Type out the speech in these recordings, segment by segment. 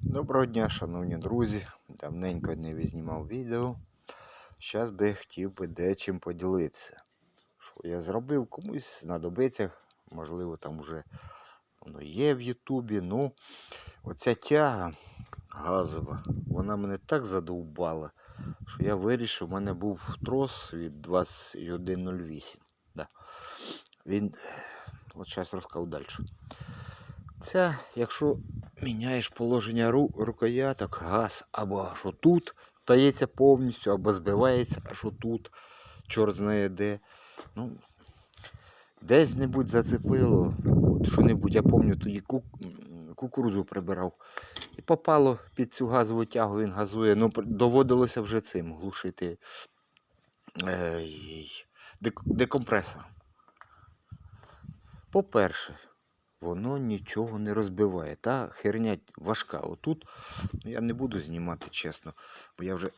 Доброго дня, шановні друзі. Давненько не знімав відео. Зараз би хотів би дечим поділитися. Що я зробив, комусь знадобиться, можливо, там вже воно є в Ютубі. Ну, оця тяга газова, вона мене так задовбала, що я вирішив, у мене був трос від 2108. Да. Він, от зараз розкажу далі. Це, якщо міняєш положення ру, рукояток, газ або що тут тається повністю, або збивається, а що тут, чорт знає де. Ну, десь-небудь зацепило, от що-небудь, я пам'ятаю, тоді ку, кукурудзу прибирав. І попало під цю газову тягу, він газує. Ну, доводилося вже цим глушити е, декомпресором. По-перше, воно нічого не розбиває. Та херня важка. Отут ну, я не буду знімати, чесно, бо я вже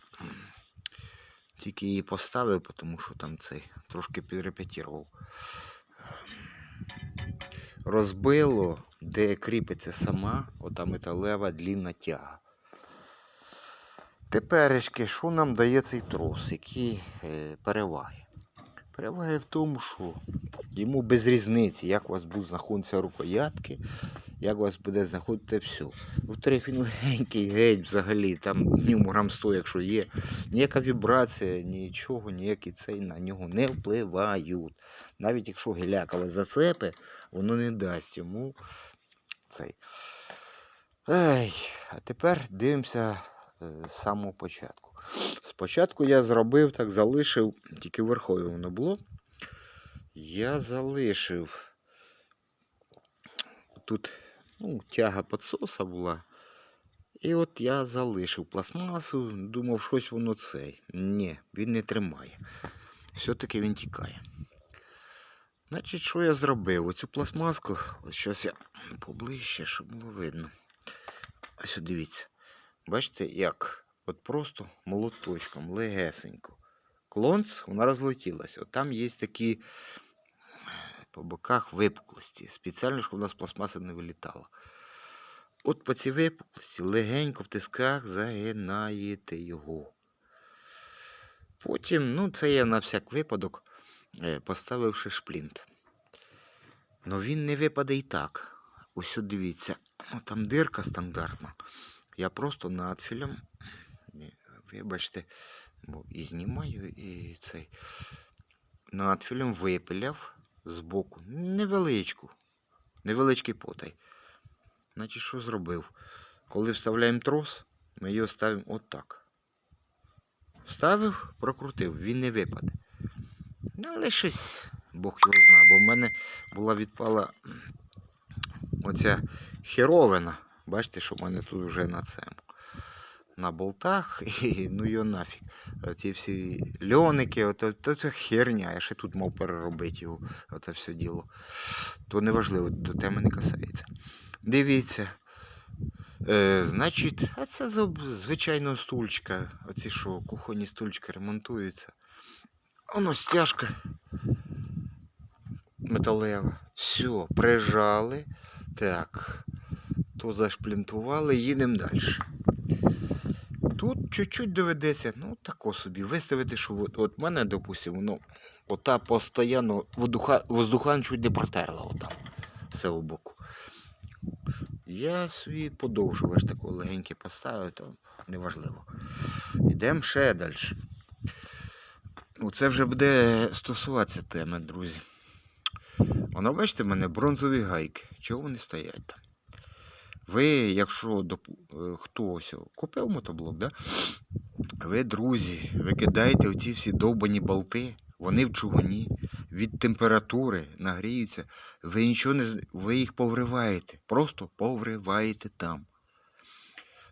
тільки її поставив, тому що там цей трошки підрепетірував. Розбило, де кріпиться сама ота металева длінна тяга. Теперечки, що нам дає цей трос, які е, переваги? Переваги в тому, що йому без різниці, як у вас будуть знаходитися рукоятки, як у вас буде знаходити все. Во-вторых, він легенький, геть взагалі, там ньому грам 100, якщо є. Ніяка вібрація, нічого, ніякі цей на нього не впливають. Навіть якщо гіляка зацепи, воно не дасть йому цей. Ей, а тепер дивимося з самого початку. Спочатку я зробив так, залишив, тільки верхові воно було. Я залишив. Тут ну, тяга підсоса була. І от я залишив пластмасу, думав, щось воно цей. Ні, він не тримає. Все-таки він тікає. Значить, що я зробив? Оцю пластмаску, ось щось я поближче, щоб було видно. Ось дивіться. Бачите, як? От просто молоточком, легесенько. Клонц, вона розлетілася. От там є такі по боках випуклості. Спеціально, щоб у нас пластмаса не вилітала. От по цій випуклості легенько в тисках загинаєте його. Потім, ну, це я на всяк випадок е, поставивши шплінт. Ну він не випаде і так. Ось от дивіться, ну, там дирка стандартна. Я просто надфілем, вибачте, і знімаю, і цей. Надфілем випиляв збоку. Невеличку. Невеличкий потай. Значить, що зробив? Коли вставляємо трос, ми його ставимо отак. Вставив, прокрутив, він не випаде. Ну, але щось Бог його знає, бо в мене була відпала оця херовина. Бачите, що в мене тут вже на цьому. На болтах, і ну його нафіг. Ті всі льоники, ото, то це херня. Я ще тут мав переробити його, оце все діло. То неважливо, до теми не касається. Дивіться. Е, значить, а це з об- стульчика. Оці що, кухонні стульчики ремонтуються. Воно стяжка металева. Все, прижали. Так. То зашплінтували, їдемо далі. Тут чуть-чуть доведеться, ну тако собі, виставити, що от, от мене, допустимо, воно ота постійно воздуха, воздухан чуть не протерла отам з цього боку. Я собі подовжувач такого легеньке поставив, то неважливо. Йдемо ще далі. Оце вже буде стосуватися теми, друзі. Воно, бачите, в мене бронзові гайки. Чого вони стоять там? Ви, якщо е, купив мотоблок, да? ви, друзі, викидаєте оці всі довбані болти, вони в чугуні, від температури нагріються, ви нічого не ви їх повриваєте. Просто повриваєте там.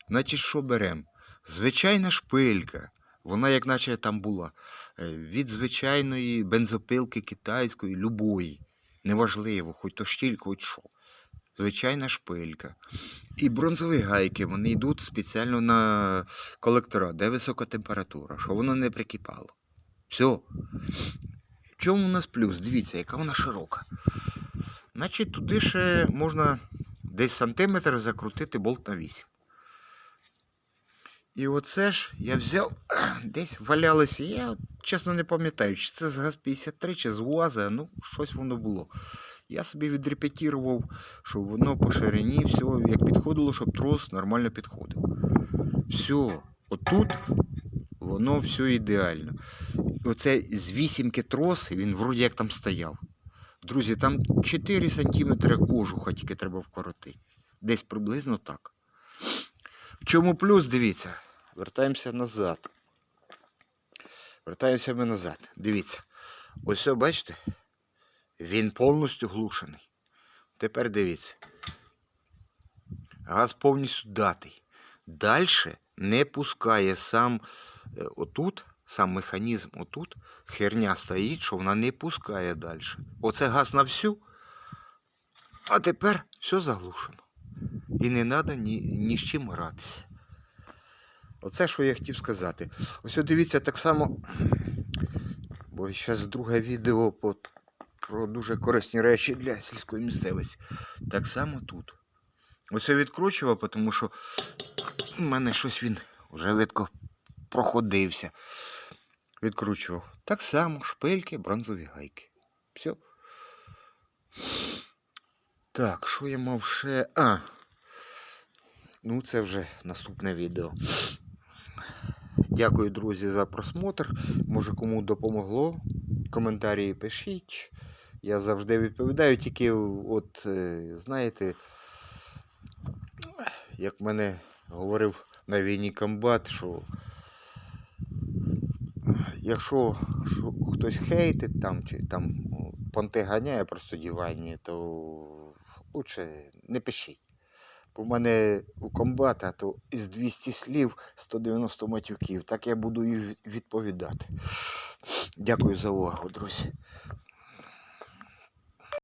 Значить, що беремо? Звичайна шпилька. Вона, як наче там була, е, від звичайної бензопилки китайської, любої. Неважливо, хоч то штіль, хоч що. Звичайна шпилька. І бронзові гайки, вони йдуть спеціально на колектора, де висока температура, щоб воно не прикипало. Все. Чому у нас плюс? Дивіться, яка вона широка. Значить, туди ще можна десь сантиметр закрутити болт на 8. І оце ж я взяв, десь валялося. Я чесно не пам'ятаю, чи це з ГАЗ-53, чи з УАЗа, ну, щось воно було. Я собі відрепетірував, щоб воно по ширині, все, як підходило, щоб трос нормально підходив. Все, отут воно все ідеально. Оце з вісімки трос, він вроді як там стояв. Друзі, там 4 см кожуха тільки треба вкоротити. Десь приблизно так. В чому плюс, дивіться, вертаємося назад. Вертаємося ми назад. Дивіться. Ось бачите? Він повністю глушений. Тепер дивіться. Газ повністю датий. Далі не пускає сам е, отут, сам механізм отут. Херня стоїть, що вона не пускає далі. Оце газ на всю. А тепер все заглушено. І не треба ні, ні з чим гратися. Оце, що я хотів сказати. Ось дивіться так само. Бо зараз друге відео про дуже корисні речі для сільської місцевості. Так само тут. Ось я відкручував, тому що в мене щось він вже видко проходився. Відкручував. Так само шпильки, бронзові гайки. Все. Так, що я мав ще. А. Ну, це вже наступне відео. Дякую, друзі, за просмотр. Може, кому допомогло. Коментарі пишіть. Я завжди відповідаю, тільки, от, е, знаєте, як мене говорив на війні комбат, що якщо що хтось хейтить там, чи там понти ганяє просто дівайні, то лучше не пишіть. Бо в мене у комбата то із 200 слів 190 матюків. Так я буду і відповідати. Дякую за увагу, друзі.